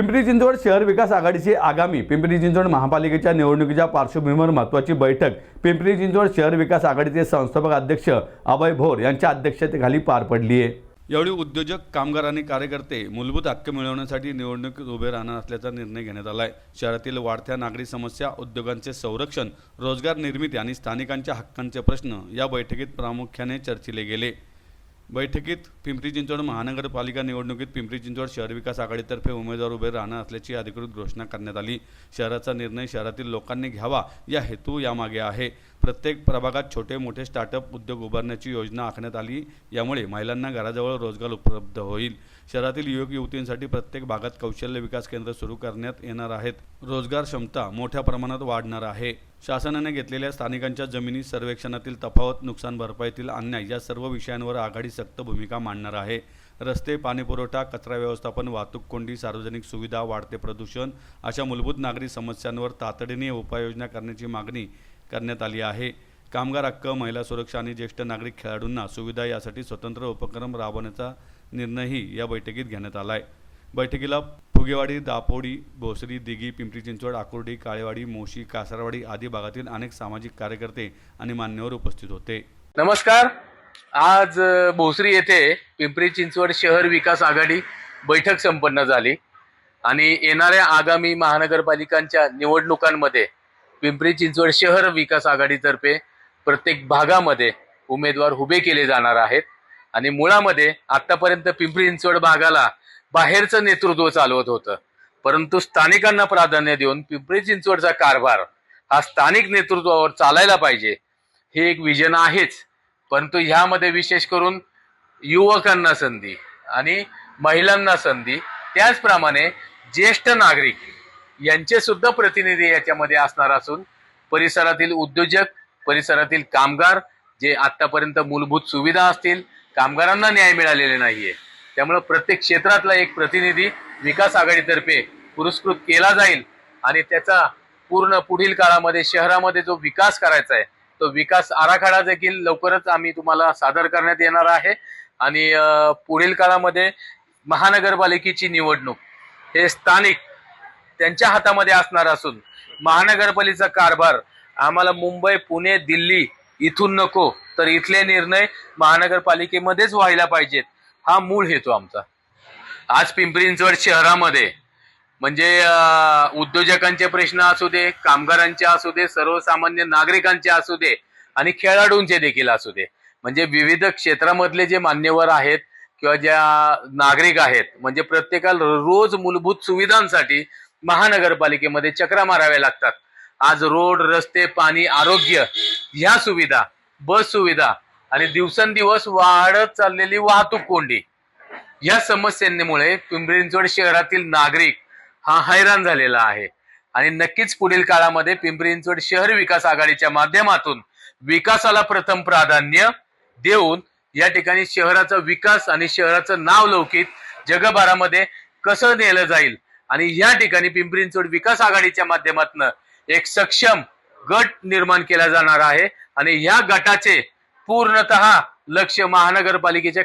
पिंपरी चिंचवड शहर विकास आघाडीची आगामी पिंपरी चिंचवड महापालिकेच्या निवडणुकीच्या पार्श्वभूमीवर महत्त्वाची बैठक पिंपरी चिंचवड शहर विकास आघाडीचे संस्थापक अध्यक्ष अभय भोर यांच्या अध्यक्षतेखाली पार पडली आहे. यावेळी उद्योजक कामगार आणि कार्यकर्ते मूलभूत हक्क मिळवण्यासाठी निवडणुकीत उभे राहणार असल्याचा निर्णय घेण्यात आला आहे शहरातील वाढत्या नागरी समस्या उद्योगांचे संरक्षण रोजगार निर्मिती आणि स्थानिकांच्या हक्कांचे प्रश्न या बैठकीत प्रामुख्याने चर्चिले गेले. बैठकीत पिंपरी चिंचवड महानगरपालिका निवडणुकीत पिंपरी चिंचवड शहर विकास आघाडीतर्फे उमेदवार उभे राहणार असल्याची अधिकृत घोषणा करण्यात आली. शहराचा निर्णय शहरातील लोकांनी घ्यावा या हेतू यामागे आहे. प्रत्येक प्रभागात छोटे मोठे स्टार्टअप उद्योग उभारण्याची योजना आखण्यात आली यामुळे महिलांना घराजवळ रोजगार उपलब्ध होईल. शहरातील युवक युवतींसाठी प्रत्येक भागात कौशल्य विकास केंद्र सुरू करण्यात येणार आहेत. रोजगार क्षमता मोठ्या प्रमाणात वाढणार आहे. शासनाने घेतलेल्या स्थानिकांच्या जमिनी सर्वेक्षणातील तफावत नुकसान भरपाईतील अन्याय या सर्व विषयांवर आघाडी सक्त भूमिका मांडणार आहे. रस्ते पाणीपुरवठा कचरा व्यवस्थापन वाहतूक कोंडी सार्वजनिक सुविधा वाढते प्रदूषण अशा मूलभूत नागरी समस्यांवर तातडीने उपाययोजना करण्याची मागणी करण्यात आली आहे. कामगार हक्क महिला सुरक्षा आणि ज्येष्ठ नागरिक खेळाडूंना सुविधा यासाठी स्वतंत्र उपक्रम राबवण्याचा निर्णयही या बैठकीत घेण्यात आला आहे बैठकीला फुगेवाडी दापोडी भोसरी दिघी पिंपरी चिंचवड आकुर्डी काळेवाडी मोशी कासारवाडी आदी भागातील अनेक सामाजिक कार्यकर्ते आणि मान्यवर उपस्थित होते. नमस्कार. आज भोसरी येथे पिंपरी चिंचवड शहर विकास आघाडी बैठक संपन्न झाली आणि येणाऱ्या आगामी महानगरपालिकांच्या निवडणुकांमध्ये पिंपरी चिंचवड शहर विकास आघाडीतर्फे प्रत्येक भागामध्ये उमेदवार उभे केले जाणार आहेत आणि मुळामध्ये आतापर्यंत पिंपरी चिंचवड भागाला बाहेरचं नेतृत्व चालवत होतं. परंतु स्थानिकांना प्राधान्य देऊन पिंपरी चिंचवडचा कारभार हा स्थानिक नेतृत्वावर चालायला पाहिजे हे एक विजन आहेच. परंतु ह्यामध्ये विशेष करून युवकांना संधी आणि महिलांना संधी त्याचप्रमाणे ज्येष्ठ नागरिक यांचे सुद्धा प्रतिनिधी याच्यामध्ये असणार असून परिसरातील उद्योजक परिसरातील कामगार जे आतापर्यंत मूलभूत सुविधा असतील कामगारांना न्याय मिळालेले नाहीये. त्यामुळे प्रत्येक क्षेत्रातला एक प्रतिनिधी विकास आघाडीतर्फे पुरस्कृत केला जाईल आणि त्याचा पूर्ण पुढील काळामध्ये शहरामध्ये जो विकास करायचा आहे तो विकास आराखडा देखील लवकरच आम्ही तुम्हाला सादर करण्यात येणार आहे. आणि पुढील काळामध्ये महानगरपालिकेची निवडणूक हे स्थानिक त्यांच्या हातामध्ये असणार असून महानगरपालिकेचा कारभार आम्हाला मुंबई पुणे दिल्ली इथून नको तर इथले निर्णय महानगरपालिकेमध्येच व्हायला पाहिजेत. हा मूळ हेतू आमचा. आज पिंपरी चिंचवड शहरामध्ये म्हणजे उद्योजकांचे प्रश्न असू दे कामगारांचे असू दे सर्वसामान्य नागरिकांचे असू दे आणि खेळाडूंचे देखील असू दे. म्हणजे विविध क्षेत्रामधले जे मान्यवर आहेत किंवा ज्या नागरिक आहेत म्हणजे प्रत्येकाला रोज मूलभूत सुविधांसाठी महानगरपालिकेमध्ये चक्रा माराव्या लागतात. आज रोड रस्ते पाणी आरोग्य ह्या सुविधा बस सुविधा आणि दिवसेंदिवस वाढत चाललेली वाहतूक कोंडी. या समस्यांमुळे पिंपरी चिंचवड शहरातील नागरिक हा हैराण झालेला आहे. आणि नक्कीच पुढील काळामध्ये पिंपरी चिंचवड शहर विकास आघाडीच्या माध्यमातून विकासाला प्रथम प्राधान्य देऊन या ठिकाणी शहराचा विकास आणि शहराचं नाव लौकिक जगभरामध्ये कसं नेलं जाईल आणि या ठिकाणी पिंपरी चिंचवड विकास आघाडीच्या माध्यमातून एक सक्षम गट निर्माण केला जाणार आहे. आणि या गटाचे पूर्णतः लक्ष महानगरपालिकेच्या